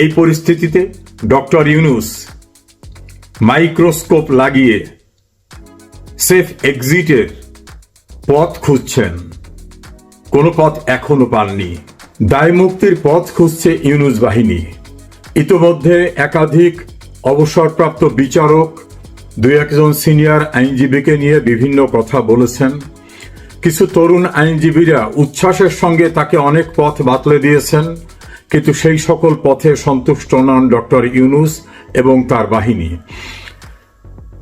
এই পরিস্থিতিতে doctor Yunus microscope লাগিয়ে সেফ এক্সিটের পথ খুঁজছেন। কোনো পথ এখনও পাননি। দায় মুক্তির পথ খুঁজছে ইউনুস বাহিনী। ইতোমধ্যে একাধিক অবসরপ্রাপ্ত বিচারক, দুই একজন সিনিয়র আইনজীবীকে নিয়ে বিভিন্ন কথা বলেছেন। কিছু তরুণ আইনজীবীরা উচ্ছ্বাসের সঙ্গে তাকে অনেক পথ বাতলে দিয়েছেন। কিন্তু সেই সকল পথে সন্তুষ্ট নন ডক্টর ইউনুস এবং তার বাহিনী।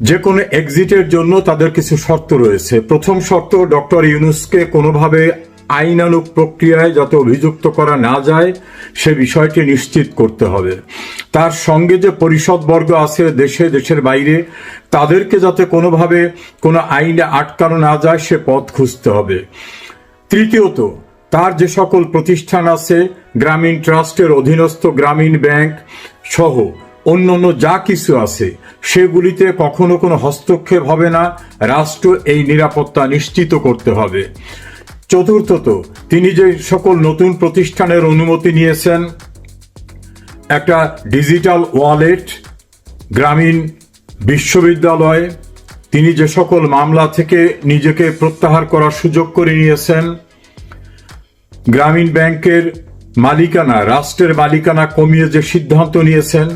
যে কোনো এক্সিটের জন্য তাদের কিছু শর্ত রয়েছে। প্রথম শর্ত, ডক্টর ইউনুসকে কোনোভাবে আইনানুগ প্রক্রিয়ায় যাতে অভিযুক্ত করা না যায়, সে বিষয়টি নিশ্চিত করতে হবে। তার সঙ্গে যে পরিষদবর্গ আছে দেশে, দেশের বাইরে, তাদেরকে যাতে কোনোভাবে কোনো আইনে আটকানো না যায়, সে পথ খুঁজতে হবে। তৃতীয়ত, তার যে সকল প্রতিষ্ঠান আছে গ্রামীণ ট্রাস্টের অধীনস্থ গ্রামীণ ব্যাংক সহ অন্যান্য যা কিছু আছে, সেগুলিতে কখনো কোনো হস্তক্ষেপ হবে না। রাষ্ট্র এই নিরাপত্তা নিশ্চিত করতে হবে। চতুর্থত, তিনি যে সকল নতুন প্রতিষ্ঠানের অনুমতি নিয়েছেন, একটা ডিজিটাল ওয়ালেট, গ্রামীণ বিশ্ববিদ্যালয়, তিনি যে সকল মামলা থেকে নিজেকে প্রত্যাহার করার সুযোগ করে নিয়েছেন, গ্রামীণ ব্যাংকের মালিকানা, রাষ্ট্রের মালিকানা কমিয়ে যে সিদ্ধান্ত নিয়েছেন,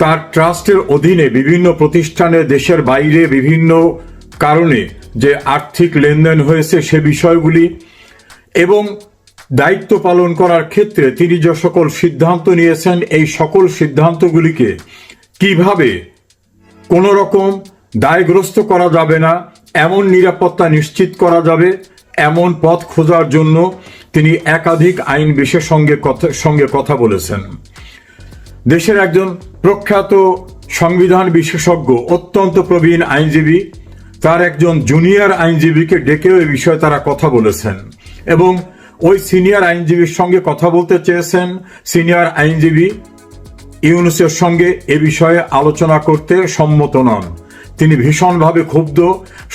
তার ট্রাস্টের অধীনে বিভিন্ন প্রতিষ্ঠানে দেশের বাইরে বিভিন্ন কারণে যে আর্থিক লেনদেন হয়েছে সে বিষয়গুলি এবং দায়িত্ব পালন করার ক্ষেত্রে তিনি যে সকল সিদ্ধান্ত নিয়েছেন, এই সকল সিদ্ধান্তগুলিকে কীভাবে কোন রকম দায়গ্রস্ত করা যাবে না, এমন নিরাপত্তা নিশ্চিত করা যাবে এমন পথ খোঁজার জন্য তিনি একাধিক আইন বিশেষজ্ঞের কথা সঙ্গে কথা বলেছেন। দেশের একজন প্রখ্যাত সংবিধান বিশেষজ্ঞ, অত্যন্ত প্রবীণ আইনজীবী, তার একজন জুনিয়র আইনজীবীকে ডেকেও এ বিষয়ে তারা কথা বলেছেন এবং ওই সিনিয়র আইনজীবীর সঙ্গে কথা বলতে চেয়েছেন। সিনিয়র আইনজীবী ইউনুসের সঙ্গে এ বিষয়ে আলোচনা করতে সম্মত নন। তিনি ভীষণভাবে ক্ষুব্ধ।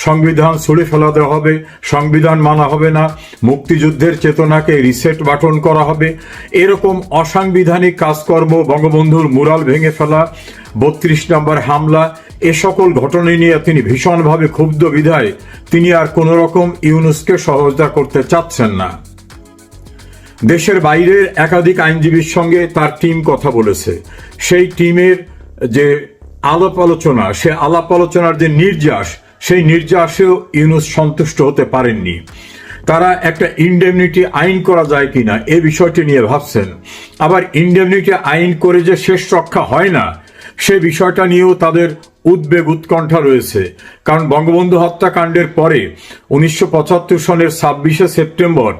সংবিধান ছুড়ে ফেলা দেওয়া হবে, সংবিধান মানা হবে না, মুক্তিযুদ্ধের চেতনাকে রিসেট বাটন করা হবে। এরকম অসাংবিধানিক কাজকর্ম বঙ্গবন্ধুর মুরাল ভেঙে ফেলা, বত্রিশ নম্বর হামলা, এ সকল ঘটনা নিয়ে তিনি ভীষণভাবে ক্ষুব্ধ বিধায় তিনি আর কোন রকম ইউনুসকে সহযোগিতা করতে চাচ্ছেন না। দেশের বাইরের একাধিক আইনজীবীর সঙ্গে তার টিম কথা বলেছে। সেই টিমের যে আলাপ আলোচনা, সে আলাপ আলোচনার যে নির্যাস, সেই নির্যাসেও ইউনুস সন্তুষ্ট হতে পারেননি। তারা একটা ইন্ডেমনিটি আইন করা যায় কিনা, এ বিষয়টি নিয়ে ভাবছেন। আবার ইন্ডেমনিটি আইন করে যে শেষ রক্ষা হয় না, সে বিষয়টা নিয়েও তাদের উদ্বেগ উৎকণ্ঠা রয়েছে। কারণ বঙ্গবন্ধু হত্যাকাণ্ডের পরে উনিশশো সনের ছাব্বিশে সেপ্টেম্বর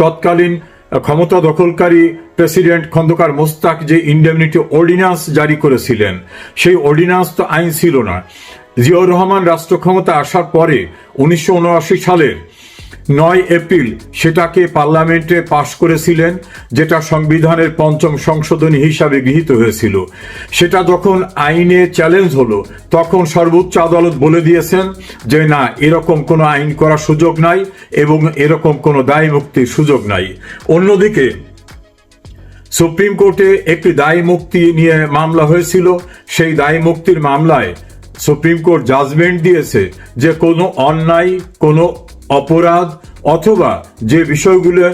তৎকালীন ক্ষমতা দখলকারী প্রেসিডেন্ট খন্দকার মোস্তাক যে ইন্ডেমনিটি অর্ডিন্যান্স জারি করেছিলেন, সেই অর্ডিন্যান্স তো আইন ছিল না। জিয়াউর রহমান রাষ্ট্র ক্ষমতা আসার পরে উনিশশো সালের নয় এপ্রিল সেটাকে পার্লামেন্টে পাশ করেছিলেন, যেটা সংবিধানের পঞ্চম সংশোধনী হিসাবে গৃহীত হয়েছিল। সেটা যখন আইনে চ্যালেঞ্জ হলো, তখন সর্বোচ্চ আদালত বলে দিয়েছেন যে, না, এরকম কোনো আইন করার সুযোগ নাই এবং এরকম কোনো দায় মুক্তির সুযোগ নাই। অন্যদিকে, সুপ্রিম কোর্টে একটি দায় মুক্তি নিয়ে মামলা হয়েছিল। সেই দায় মুক্তির মামলায় সুপ্রিম কোর্ট জাজমেন্ট দিয়েছে যে, কোনো অন্যায়, কোনো অপরাধ অথবা যে বিষয়গুলো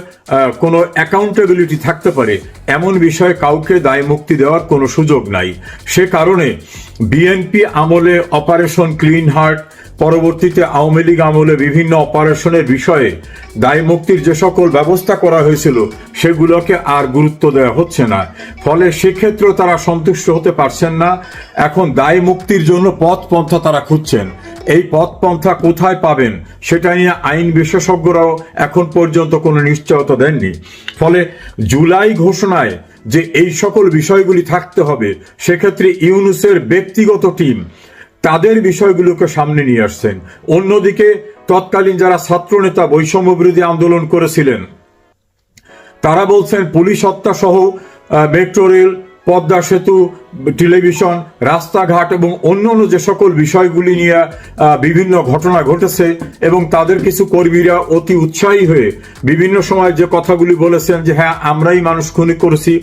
কোনো অ্যাকাউন্টেবিলিটি থাকতে পারে, এমন বিষয়ে কাউকে দায় মুক্তি দেওয়ার কোনো সুযোগ নাই। সে কারণে বিএনপি আমলে অপারেশন ক্লিন হার্ট পরবর্তীতে আওয়ামী লীগ আমলে বিভিন্ন অপারেশনের বিষয়ে দায় মুক্তির যে সকল ব্যবস্থা করা হয়েছিল, সেগুলোকে আর গুরুত্ব দেওয়া হচ্ছে না। ফলে সেক্ষেত্রেও তারা সন্তুষ্ট হতে পারছেন না। এখন দায় মুক্তির জন্য পথ পন্থা তারা খুঁজছেন। এই পথ পন্থা কোথায় পাবেন সেটা নিয়ে আইন বিশেষজ্ঞরাও এখন পর্যন্ত কোনো নিশ্চয়তা দেননি। ফলে জুলাই ঘোষণায় যে এই সকল বিষয়গুলি থাকতে হবে, সেক্ষেত্রে ইউনুসের ব্যক্তিগত টিম তাদের বিষয়গুলোকে সামনে নিয়ে আসছেন। অন্যদিকে তৎকালীন যারা ছাত্রনেতা, বৈষম্য বিরোধী আন্দোলন করেছিলেন, তারা বলছেন পুলিশ হত্যা সহ মেট্রো রেল পদ্মা সেতু, টেলিভিশন, রাস্তাঘাট এবং অন্যান্য যে সকল বিষয়গুলি নিয়ে বিভিন্ন ঘটনা ঘটেছে এবং তাদের কিছু কর্মীরা অতি উৎসাহী হয়ে বিভিন্ন সময় যে কথাগুলি বলেছেন যে হ্যাঁ আমরাই মানুষ খুনি করেছি,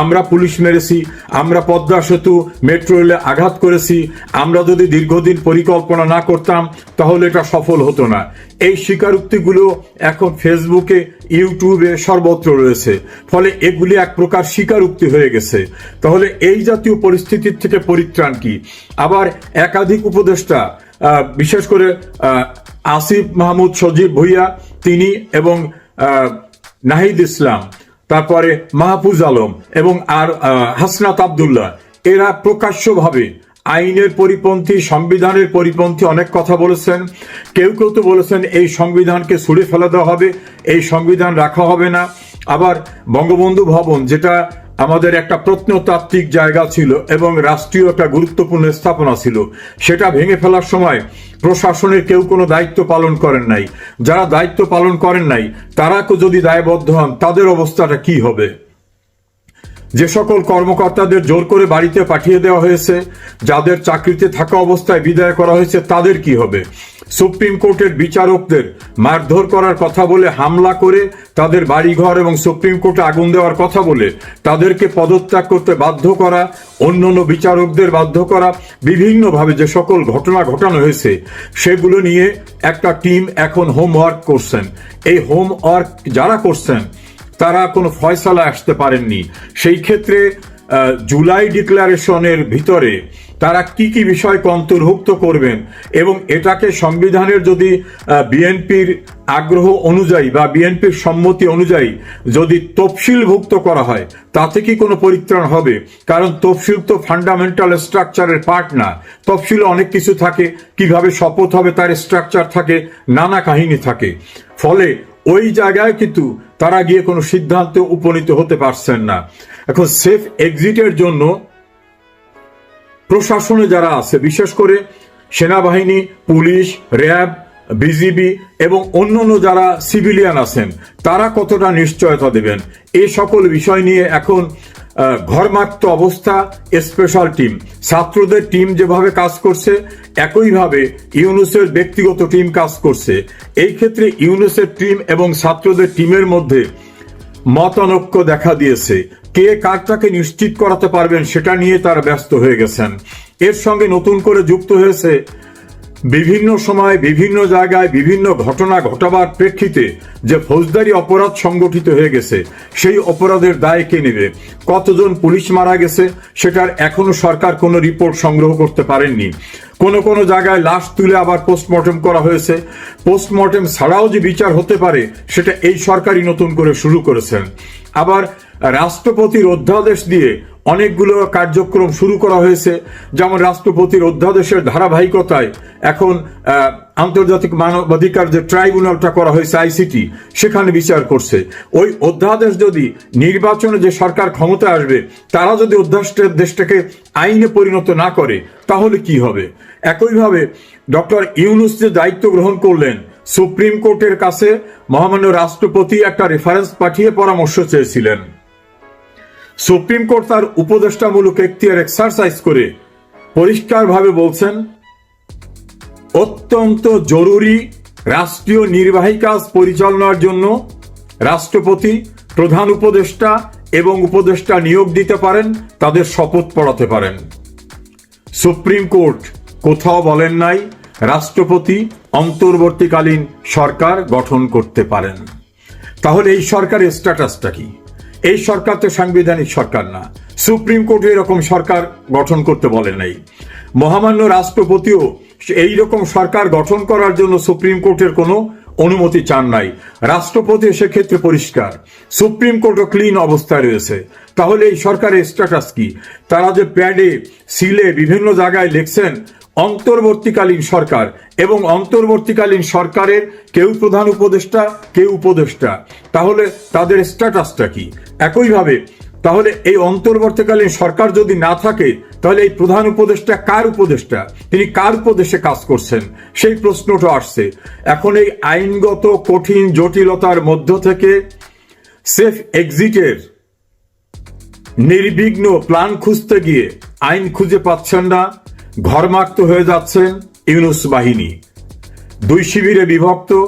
আমরা পুলিশ মেরেছি, আমরা পদ্মা সেতু, মেট্রো রেলে আঘাত করেছি, আমরা যদি দীর্ঘদিন পরিকল্পনা না করতাম, তাহলে এটা সফল হতো না। এই স্বীকারোক্তিগুলো এখন ফেসবুকে ইউটিউবে সর্বত্র রয়েছে। ফলে এগুলি এক প্রকার স্বীকারোক্তি হয়ে গেছে। তাহলে এই জাতীয় পরিস্থিতির থেকে পরিত্রাণ কি? আবার একাধিক উপদেষ্টা বিশেষ করে আসিফ মাহমুদ সজীব ভুইয়া, তিনি এবং নাহিদ ইসলাম, তারপরে মাহফুজ আলম এবং আর হাসনাত আবদুল্লাহ, এরা প্রকাশ্যভাবে আইনের পরিপন্থী, সংবিধানের পরিপন্থী অনেক কথা বলেছেন। কেউ কেউ তো বলেছেন এই সংবিধানকে ছুড়ে ফেলে দেওয়া হবে, এই সংবিধান রাখা হবে না। আবার বঙ্গবন্ধু ভবন, যেটা আমাদের একটা প্রত্নতাত্ত্বিক জায়গা ছিল এবং রাষ্ট্রীয় একটা গুরুত্বপূর্ণ স্থাপনা ছিল, সেটা ভেঙে ফেলার সময় প্রশাসনের কেউ কোনো দায়িত্ব পালন করেন নাই। যারা দায়িত্ব পালন করেন নাই, তারা যদি দায়বদ্ধ হন, তাদের অবস্থাটা কি হবে? যে সকল কর্মকর্তাদের জোর করে বাড়িতে পাঠিয়ে দেওয়া হয়েছে, যাদের চাকরিতে থাকা অবস্থায় বিদায় করা হয়েছে, তাদের কি হবে? সুপ্রিম কোর্টের বিচারকদের মারধর করার কথা বলে হামলা করে তাদের বাড়িঘর এবং সুপ্রিম কোর্টে আগুন দেওয়ার কথা বলে তাদেরকে পদত্যাগ করতে বাধ্য করা অন্য অন্য বিচারকদের বাধ্য করা, বিভিন্নভাবে যে সকল ঘটনা ঘটানো হয়েছে, সেগুলো নিয়ে একটা টিম এখন হোমওয়ার্ক করছেন। এই হোমওয়ার্ক যারা করছেন তারা কোনো ফয়সালা আসতে পারেননি। সেই ক্ষেত্রে জুলাই ডিক্লারেশনের ভিতরে তারা কি কি বিষয়কে অন্তর্ভুক্ত করবেন এবং এটাকে সংবিধানের যদি বিএনপির আগ্রহ অনুযায়ী বা বিএনপির সম্মতি অনুযায়ী যদি তফসিলভুক্ত করা হয়, তাতে কি কোনো পরিত্রাণ হবে? কারণ তফসিল তো ফান্ডামেন্টাল স্ট্রাকচারের পার্ট না। তফসিলে অনেক কিছু থাকে, কীভাবে শপথ হবে তার স্ট্রাকচার থাকে, নানা কাহিনী থাকে। ফলে ওই জায়গায় কিন্তু তারা গিয়ে কোনো সিদ্ধান্তে উপনীত হতে পারছেন না। এখন সেফ এক্সিটের জন্য প্রশাসনে যারা আছে, বিশেষ করে সেনাবাহিনী, পুলিশ, র্যাব, বিজিবি এবং অন্যান্য যারা সিভিলিয়ান আছেন, তারা কতটা নিশ্চয়তা দেবেন? এ সকল বিষয় নিয়ে এখন ঘরমাক্ত অবস্থা স্পেশাল টিম ছাত্রদের টিম যেভাবে কাজ করছে, একইভাবে ইউনুসের ব্যক্তিগত টিম কাজ করছে। এই ক্ষেত্রে ইউনুসের টিম এবং ছাত্রদের টিমের মধ্যে মতানৈক্য দেখা দিয়েছে। কে কারটাকে নিশ্চিত করাতে পারবেন সেটা নিয়ে তারা ব্যস্ত হয়ে গেছেন। এর সঙ্গে নতুন করে যুক্ত হয়েছে বিভিন্ন সময় বিভিন্ন জায়গায় বিভিন্ন ঘটনা ঘটাবার প্রেক্ষিতে যে ফৌজদারি অপরাধ সংগঠিত হয়ে গেছে, সেই অপরাধের দায় কে নেবে? কতজন পুলিশ মারা গেছে? সেটার এখনও সরকার কোনো রিপোর্ট সংগ্রহ করতে পারেননি। কোন কোন জায়গায় লাশ তুলে আবার পোস্টমর্টেম করা হয়েছে। পোস্টমর্টেম ছাড়াও যে বিচার হতে পারে, সেটা এই সরকারই নতুন করে শুরু করেছেন। আবার রাষ্ট্রপতির অধ্যাদেশ দিয়ে অনেকগুলো কার্যক্রম শুরু করা হয়েছে, যেমন রাষ্ট্রপতির অধ্যাদেশের ধারাবাহিকতায় এখন আন্তর্জাতিক মানবাধিকার যে ট্রাইব্যুনালটা করা হয়েছে আইসিটি সেখানে বিচার করছে। ওই অধ্যাদেশ যদি নির্বাচনে যে সরকার ক্ষমতা আসবে, তারা যদি অধ্যাদেশ দেশটাকে আইনে পরিণত না করে, তাহলে কি হবে? একইভাবে ডক্টর ইউনুস যে দায়িত্ব গ্রহণ করলেন, সুপ্রিম কোর্টের কাছে মহামান্য রাষ্ট্রপতি একটা রেফারেন্স পাঠিয়ে পরামর্শ চেয়েছিলেন। সুপ্রিম কোর্ট তার উপদেষ্টামূলক এখতিয়ার এক্সারসাইজ করে পরিষ্কারভাবে বলছেন, অত্যন্ত জরুরি রাষ্ট্রীয় নির্বাহী কাজ পরিচালনার জন্য রাষ্ট্রপতি, প্রধান উপদেষ্টা এবং উপদেষ্টা নিয়োগ দিতে পারেন, তাদের শপথ পড়াতে পারেন। সুপ্রিম কোর্ট কোথাও বলেন নাই, রাষ্ট্রপতি অন্তর্বর্তীকালীন সরকার গঠন করতে পারেন। তাহলে এই সরকারের স্ট্যাটাসটা কি? এই সরকার তো সাংবিধানিক সরকার না। সুপ্রিম কোর্ট এরকম সরকার গঠন করতে বলে নাই। মহামান্য রাষ্ট্রপতিও এই রকম সরকার গঠন করার জন্য সুপ্রিম কোর্টের কোনো অনুমতি চান নাই। রাষ্ট্রপতি সেক্ষেত্রে পরিষ্কার। সুপ্রিম কোর্টও ক্লিন অবস্থায় রয়েছে। তাহলে এই সরকারের স্ট্যাটাস কি? তারা যে প্যাডে সিলে বিভিন্ন জায়গায় লিখছেন অন্তর্বর্তীকালীন সরকার এবং অন্তর্বর্তীকালীন সরকারের কেউ প্রধান উপদেষ্টা, কেউ উপদেষ্টা। তাহলে তাদের স্ট্যাটাসটা কি? একইভাবে, তাহলে এই অন্তর্বর্তীকালীন সরকার যদি না থাকে, তাহলে এই প্রধান উপদেষ্টা কার উপদেষ্টা? তিনি কার উপদেশে কাজ করছেন? সেই প্রশ্নটা আসছে। এখন এই আইনগত কঠিন জটিলতার মধ্য থেকে সেফ এক্সিটের নির্বিঘ্ন প্ল্যান খুঁজতে গিয়ে আইন খুঁজে পাচ্ছেন না। ঘরমাক্ত হয়ে যাচ্ছেন ইউনুস বাহিনী। দুই শিবিরে বিভক্ত,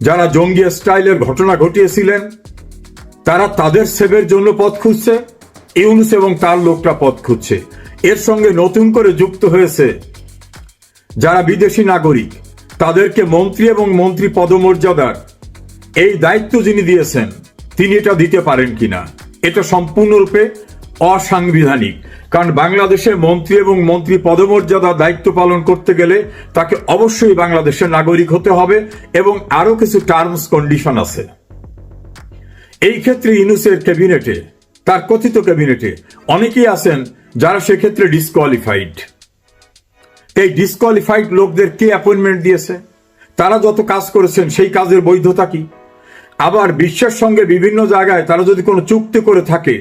যারা জঙ্গি স্টাইলের ঘটনা ঘটিয়েছিলেন, তারা তাদের সেবের জন্য পথ খুঁজছে, ইউনুস এবং তার লোকটা পথ খুঁজছে। এর সঙ্গে নতুন করে যুক্ত হয়েছে যারা বিদেশি নাগরিক, তাদেরকে মন্ত্রী এবং মন্ত্রী পদমর্যাদার এই দায়িত্ব যিনি দিয়েছেন, তিনি এটা দিতে পারেন কিনা। এটা সম্পূর্ণরূপে অসাংবিধানিক। কারণ বাংলাদেশের মন্ত্রী এবং মন্ত্রী পদমর্যাদা দায়িত্ব পালন করতে গেলে তাকে অবশ্যই বাংলাদেশের নাগরিক হতে হবে এবং আরও কিছু টার্মস কন্ডিশন আছে। এই ক্ষেত্রে ইনুসের ক্যাবিনেটে, তার কথিত ক্যাবিনেটে অনেকেই আছেন যারা সেক্ষেত্রে ডিসকোয়ালিফাইড এই ডিসকোয়ালিফাইড লোকদের কে অ্যাপয়েন্টমেন্ট দিয়েছে? তারা যত কাজ করেছেন, সেই কাজের বৈধতা কি? আবার বিশ্বের সঙ্গে বিভিন্ন জায়গায় তারা যদি কোনো চুক্তি করে থাকে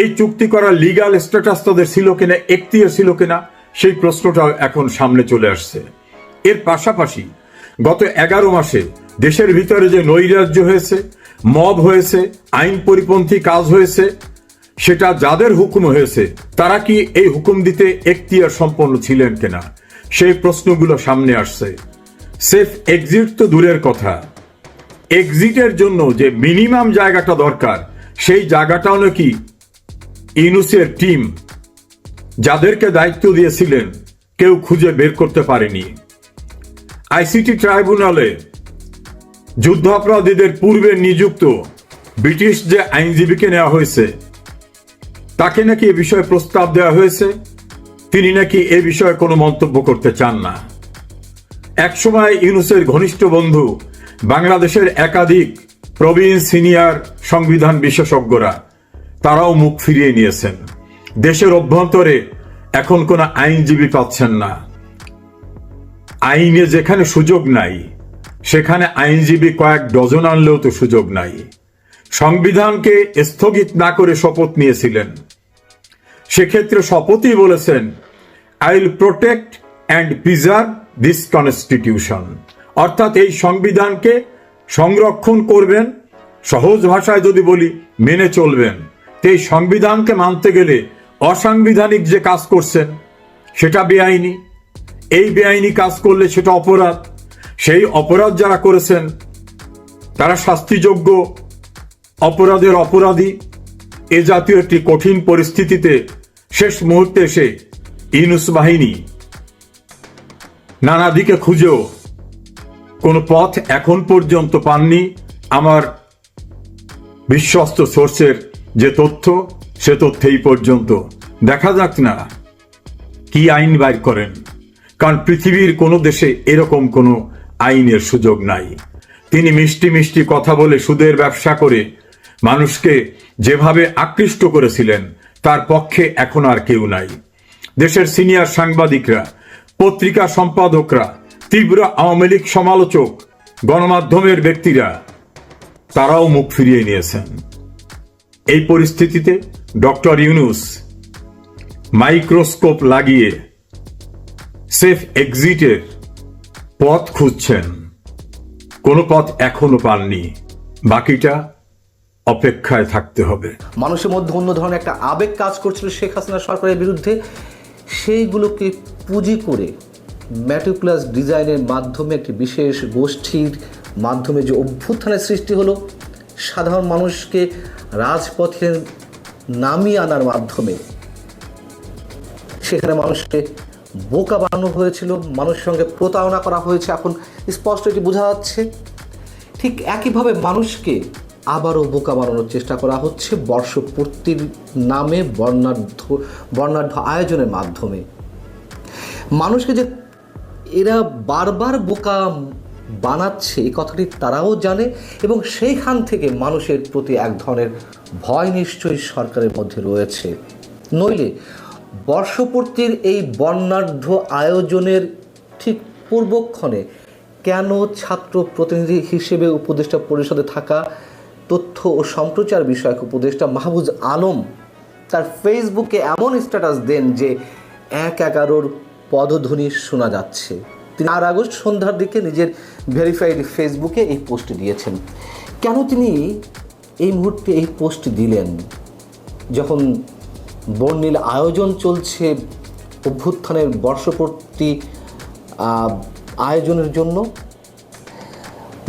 এই চুক্তি করার লিগাল স্ট্যাটাস তাদের ছিল কিনা এখতিয়ার ছিল কিনা, সেই প্রশ্নটাও এখন সামনে চলে আসছে। এর পাশাপাশি গত এগারো মাসে দেশের ভিতরে যে নৈরাজ্য হয়েছে, মব হয়েছে, আইন পরিপন্থী কাজ হয়েছে, সেটা যাদের হুকুম হয়েছে, তারা কি এই হুকুম দিতে এখতিয়ার সম্পন্ন ছিলেন কিনা, সেই প্রশ্নগুলো সামনে আসছে। সেফ এক্সিট তো দূরের কথা। এক্সিটের জন্য যে মিনিমাম জায়গাটা দরকার, সেই জায়গাটাও নাকি ইনুসের টিম যাদেরকে দায়িত্ব দিয়েছিলেন কেউ খুঁজে বের করতে পারেনি। আইসিটি ট্রাইব্যুনালে যুদ্ধাপরাধীদের পূর্বে নিযুক্ত ব্রিটিশ যে আইনজীবীকে নেওয়া হয়েছে, তাকে নাকি এ বিষয়ে প্রস্তাব দেওয়া হয়েছে? তিনি নাকি এ বিষয়ে কোনো মন্তব্য করতে চান না। একসময় ইউনুসের ঘনিষ্ঠ বন্ধু বাংলাদেশের একাধিক প্রবীণ সিনিয়র সংবিধান বিশেষজ্ঞরা তারাও মুখ ফিরিয়ে নিয়েছেন। দেশের অভ্যন্তরে এখন কোনো আইনজীবী পাচ্ছেন না। আইনে যেখানে সুযোগ নাই, সেখানে আইনজীবী কয়েক ডজন আনলেও তো সুযোগ নাই। সংবিধানকে স্থগিত না করে শপথ নিয়েছিলেন। সেক্ষেত্রে শপথই বলেছেন I will protect and preserve this constitution অর্থাৎ এই সংবিধানকে সংরক্ষণ করবেন, সহজ ভাষায় যদি বলি, মেনে চলবেন। এই সংবিধানকে মানতে গেলে অসাংবিধানিক যে কাজ করছেন সেটা বেআইনি। এই বেআইনি কাজ করলে সেটা অপরাধ। সেই অপরাধ যারা করেছেন, তারা শাস্তিযোগ্য অপরাধের অপরাধী। এ জাতীয় একটি কঠিন পরিস্থিতিতে শেষ মুহূর্তে এসে ইনুস বাহিনী নানা দিকে খুঁজেও কোনো পথ এখন পর্যন্ত পাননি। আমার বিশ্বস্ত সোর্সের যে তথ্য, সে তথ্য এই পর্যন্ত। দেখা যাক না কি আইন বাইর করেন, কারণ পৃথিবীর কোনো দেশে এরকম কোনো আইনের সুযোগ নাই। তিনি মিষ্টি মিষ্টি কথা বলে সুদের ব্যবসা করে মানুষকে যেভাবে আকৃষ্ট করেছিলেন, তার পক্ষে এখন আর কেউ নাই। দেশের সিনিয়র সাংবাদিকরা, পত্রিকা সম্পাদকরা, তীব্র আওয়ামী লীগ সমালোচক, গণমাধ্যমের ব্যক্তিরা, তারাও মুখ ফিরিয়ে নিয়েছেন। এই পরিস্থিতিতে ডক্টর ইউনুস মাইক্রোস্কোপ লাগিয়ে সেফ এক্সিটের পথ খুঁজছেন। কোনো পথ এখনও পাননি। বাকিটা অপেক্ষায় থাকতে হবে। মানুষের মধ্যে অন্য ধরনের একটা আবেগ কাজ করছিল শেখ হাসিনা সরকারের বিরুদ্ধে। সেইগুলোকে পুঁজি করে ম্যাটিকুলাস ডিজাইনের মাধ্যমে একটি বিশেষ গোষ্ঠীর মাধ্যমে যে অভ্যুত্থানের সৃষ্টি হলো, সাধারণ মানুষকে রাজপথে নামিয়ে আনার মাধ্যমে সেখানে মানুষকে বোকা বানানো হয়েছিল, মানুষের সঙ্গে প্রতারণা করা হয়েছে। এখন স্পষ্ট এটি বোঝা যাচ্ছে, ঠিক একইভাবে মানুষকে আবারও বোকা বানানোর চেষ্টা করা হচ্ছে বর্ষপূর্তির নামে বর্ণাঢ্য বর্ণাঢ্য আয়োজনের মাধ্যমে। মানুষকে যে এরা বারবার বোকা বানাচ্ছে, এই কথাটি তারাও জানে এবং সেইখান থেকে মানুষের প্রতি এক ধরনের ভয় নিশ্চয়ই সরকারের মধ্যে রয়েছে। নইলে বর্ষপূর্তির এই বর্ণাঢ্য আয়োজনের ঠিক পূর্বক্ষণে কেন ছাত্র প্রতিনিধি হিসেবে উপদেষ্টা পরিষদে থাকা তথ্য ও সম্প্রচার বিষয়ক উপদেষ্টা মাহবুজ আলম তার ফেসবুকে এমন স্ট্যাটাস দেন যে এক এগারোর পদধ্বনি শোনা যাচ্ছে। তিনি আর আগস্ট সন্ধ্যার দিকে নিজের ভেরিফাইড ফেসবুকে এই পোস্ট দিয়েছেন। কেন তিনি এই মুহূর্তে এই পোস্ট দিলেন? যখন বর্ণিল আয়োজন চলছে অভ্যুত্থানের বর্ষপূর্তি আয়োজনের জন্য,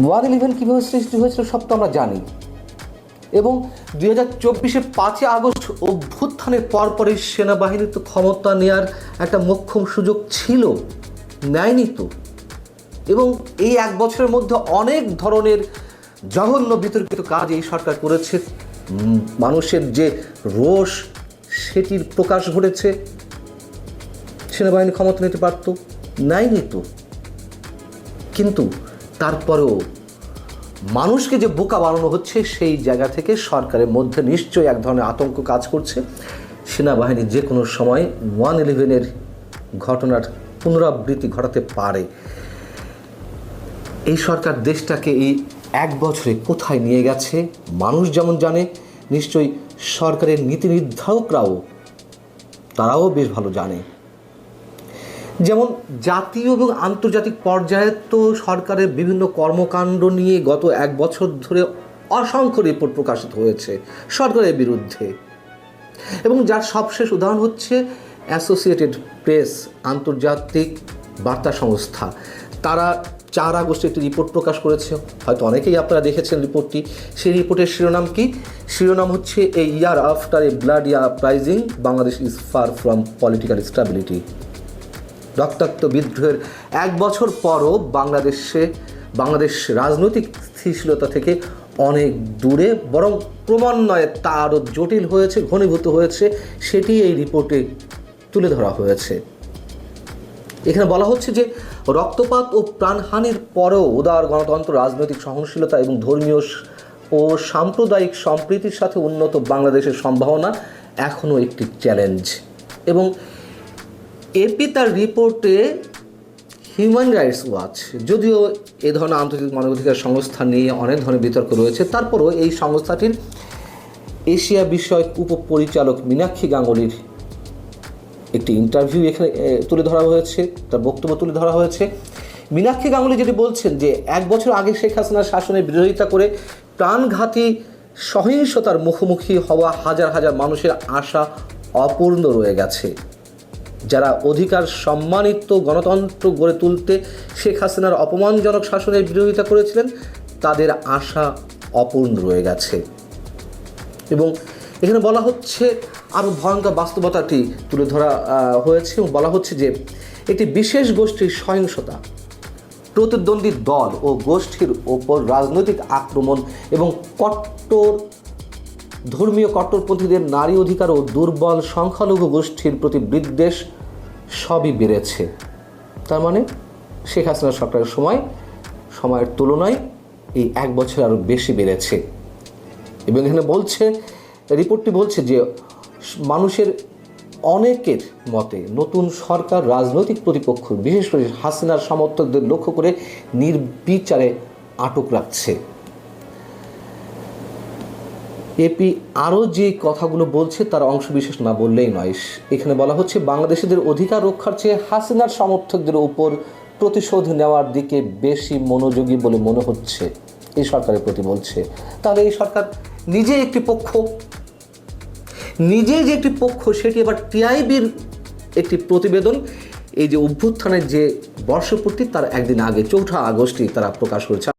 ওয়ান ইলেভেন কীভাবে সৃষ্টি হয়েছিল সব তো আমরা জানি। এবং দুই হাজার চব্বিশে পাঁচই আগস্ট অভ্যুত্থানের পরপরই সেনাবাহিনীর তো ক্ষমতা নেওয়ার একটা মোক্ষম সুযোগ ছিল। নেয়নি তো। এবং এই এক বছরের মধ্যে অনেক ধরনের জঘন্য বিতর্কিত কাজ এই সরকার করেছে। মানুষের যে রোষ, সেটির প্রকাশ ঘটেছে। সেনাবাহিনী ক্ষমতা নিতে পারত, নেয়নি তো। কিন্তু তারপরেও মানুষকে যে বোকা বানানো হচ্ছে, সেই জায়গা থেকে সরকারের মধ্যে নিশ্চয়ই এক ধরনের আতঙ্ক কাজ করছে। সেনাবাহিনী যে কোনো সময় ওয়ান ইলেভেনের ঘটনার পুনরাবৃত্তি ঘটাতে পারে। এই সরকার দেশটাকে এই এক বছরে কোথায় নিয়ে গেছে? মানুষ যেমন জানে, নিশ্চয়ই সরকারের নীতি নির্ধারকরাও তারাও বেশ ভালো জানে। যেমন জাতীয় এবং আন্তর্জাতিক পর্যায়ে তো সরকারের বিভিন্ন কর্মকাণ্ড নিয়ে গত এক বছর ধরে অসংখ্য রিপোর্ট প্রকাশিত হয়েছে সরকারের বিরুদ্ধে। এবং যার সবশেষ উদাহরণ হচ্ছে অ্যাসোসিয়েটেড প্রেস আন্তর্জাতিক বার্তা সংস্থা। তারা চার আগস্টে একটি রিপোর্ট প্রকাশ করেছে। হয়তো অনেকেই আপনারা দেখেছেন রিপোর্টটি। সেই রিপোর্টের শিরোনাম কি? শিরোনাম হচ্ছে, a year after a blood year uprising Bangladesh is far from political stability রক্তাক্ত বিদ্রোহের এক বছর পরও বাংলাদেশে, বাংলাদেশ রাজনৈতিক স্থিতিশীলতা থেকে অনেক দূরে, বরং ক্রমান্বয়ে তা আরও জটিল হয়েছে, ঘনীভূত হয়েছে। সেটি এই রিপোর্টে তুলে ধরা হয়েছে। এখানে বলা হচ্ছে যে, রক্তপাত ও প্রাণহানির পরেও উদার গণতন্ত্র, রাজনৈতিক সহনশীলতা এবং ধর্মীয় ও সাম্প্রদায়িক সম্প্রীতির সাথে উন্নত বাংলাদেশের সম্ভাবনা এখনও একটি চ্যালেঞ্জ। এবং এপি তার রিপোর্টে হিউম্যান রাইটস ওয়াচ যদিও এ ধরনের আন্তর্জাতিক মানবাধিকার সংস্থা নিয়ে অনেক ধরনের বিতর্ক রয়েছে, তারপরও এই সংস্থাটির এশিয়া বিষয়ক উপপরিচালক মীনাক্ষী গাঙ্গুলির একটি ইন্টারভিউ এখানে তুলে ধরা হয়েছে, তার বক্তব্য তুলে ধরা হয়েছে। মীনাক্ষী গাঙ্গুলি যেটি বলছেন যে, এক বছর আগে শেখ হাসিনার শাসনের বিরোধিতা করে প্রাণঘাতী সহিংসতার মুখোমুখি হওয়া হাজার হাজার মানুষের আশা অপূর্ণ রয়ে গেছে। যারা অধিকার সম্মানিত গণতন্ত্র গড়ে তুলতে শেখ হাসিনার অপমানজনক শাসনের বিরোধিতা করেছিলেন, তাদের আশা অপূর্ণ রয়ে গেছে। এবং এখানে বলা হচ্ছে আরও ভয়ঙ্কর বাস্তবতাটি তুলে ধরা হয়েছে এবং বলা হচ্ছে যে একটি বিশেষ গোষ্ঠীর সহিংসতা, প্রতিদ্বন্দ্বী দল ও গোষ্ঠীর ওপর রাজনৈতিক আক্রমণ এবং কট্টর, ধর্মীয় কট্টরপন্থীদের নারী অধিকার ও দুর্বল সংখ্যালঘু গোষ্ঠীর প্রতি বিদ্বেষ সবই বেড়েছে। তার মানে শেখ হাসিনা সরকারের সময়, সময়ের তুলনায় এই এক বছর আরও বেশি বেড়েছে। এবং এখানে বলছে রিপোর্টটি বলছে যে মানুষের অনেকের মতে নতুন সরকার রাজনৈতিক প্রতিপক্ষ, বিশেষ করে হাসিনার সমর্থকদের লক্ষ্য করে নির্বিচারে আটক রাখছে। এপি আরও যে কথাগুলো বলছে তার অংশ বিশেষ না বললেই নয়। এখানে বলা হচ্ছে, বাংলাদেশিদের অধিকার রক্ষার চেয়ে হাসিনার সমর্থকদের উপর প্রতিশোধ নেওয়ার দিকে বেশি মনোযোগী বলে মনে হচ্ছে এই সরকারের প্রতি বলছে। তাহলে এই সরকার নিজে একটি পক্ষ নিজে যে একটি পক্ষ, সেটি আবার টিআইবির একটি প্রতিবেদন। এই যে অভ্যুত্থানের যে বর্ষপূর্তি, তার একদিন আগে, চৌঠা আগস্টই তারা প্রকাশ করেছে।